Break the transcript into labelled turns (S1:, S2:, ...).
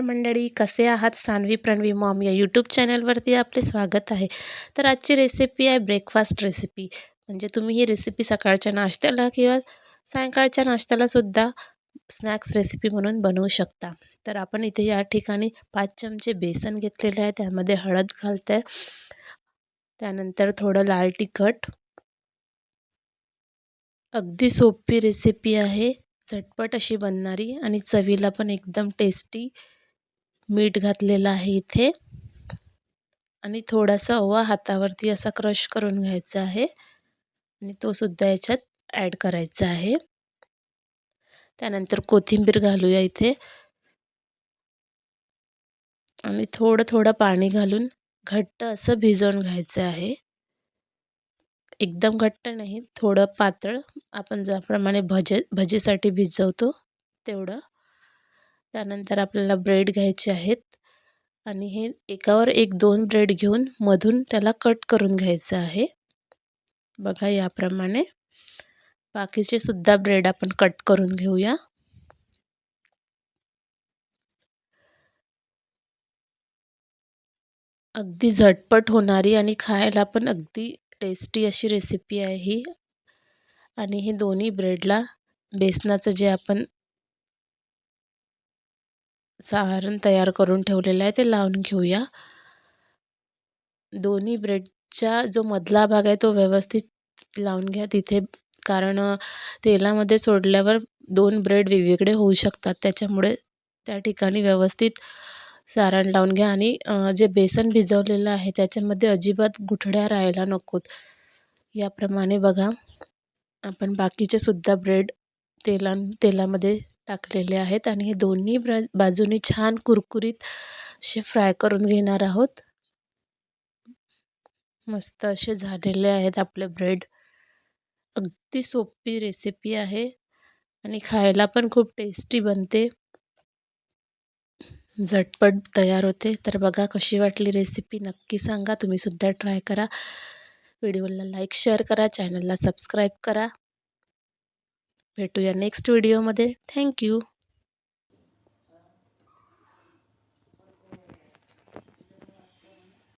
S1: मंडळी कसे आहात? सानवी प्रणवी मॉम या यूट्यूब चॅनलवरती आपले स्वागत आहे. तर आजची रेसिपी आहे ब्रेकफास्ट रेसिपी म्हणजे तुम्ही ही रेसिपी सकाळच्या नाश्त्याला किंवा सायंकाळच्या नाश्त्यालासुद्धा स्नॅक्स रेसिपी म्हणून बनवू शकता. तर आपण इथे या ठिकाणी पाच चमचे बेसन घेतलेले आहे. त्यामध्ये हळद घालत. आहे त्यानंतर थोडं लाल तिखट. अगदी सोपी रेसिपी आहे. झटपट अशी बनणारी आणि चवीला पण एकदम टेस्टी मीठ घातलेलं आहे इथे. आणि थोडासा ओवा हातावरती असा क्रश करून घ्यायचा आहे. आणि तो सुद्धा याच्यात ॲड करायचा आहे. त्यानंतर कोथिंबीर घालूया इथे. आणि थोडं थोडं पाणी घालून घट्ट असं भिजवून घ्यायचं आहे. एकदम घट्ट नाही थोडं पातळ. आपण ज्याप्रमाणे भजे भजीसाठी भिजवतो तेवढं. त्यानंतर आपल्याला ब्रेड घ्यायचे आहेत. आणि हे एकावर एक दोन ब्रेड घेऊन मधून त्याला कट करून घ्यायचं आहे. बघा याप्रमाणे. बाकीचे सुद्धा ब्रेड आपण कट करून घेऊया. अगदी झटपट होणारी आणि खायला पण अगदी टेस्टी अशी रेसिपी आहे ही. आणि हे दोन्ही ब्रेडला बेसनाचं जे आपण सारण तयार करून ठेवलेलं आहे ते लावून घेऊया. दोन्ही ब्रेडचा जो मधला भाग आहे तो व्यवस्थित लावून घ्या तिथे कारण तेलामध्ये सोडल्यावर दोन ब्रेड वेगवेगळे होऊ शकतात. त्याच्यामुळे त्या ठिकाणी व्यवस्थित सारण लावून घ्या आणि जे बेसन भिजवलेलं आहे त्याच्यामध्ये अजिबात गुठड्या राहायला नकोत. याप्रमाणे बघा. आपण बाकीचे सुद्धा ब्रेड तेला तेलामध्ये टाकलेले आहेत आणि हे दोन्ही ब्र बाजूनी छान कुरकुरीत असे फ्राय करून घेणार आहोत. मस्त असे झालेले आहेत आपले ब्रेड. अगदी सोपी रेसिपी आहे आणि खायला पण खूप टेस्टी बनते. झटपट तयार होते. तर बघा कशी वाटली रेसिपी नक्की सांगा. तुम्हीसुद्धा ट्राय करा. व्हिडिओला लाईक शेअर करा. चॅनलला सबस्क्राईब करा. भेटूया नेक्स्ट व्हिडिओमध्ये थँक्यू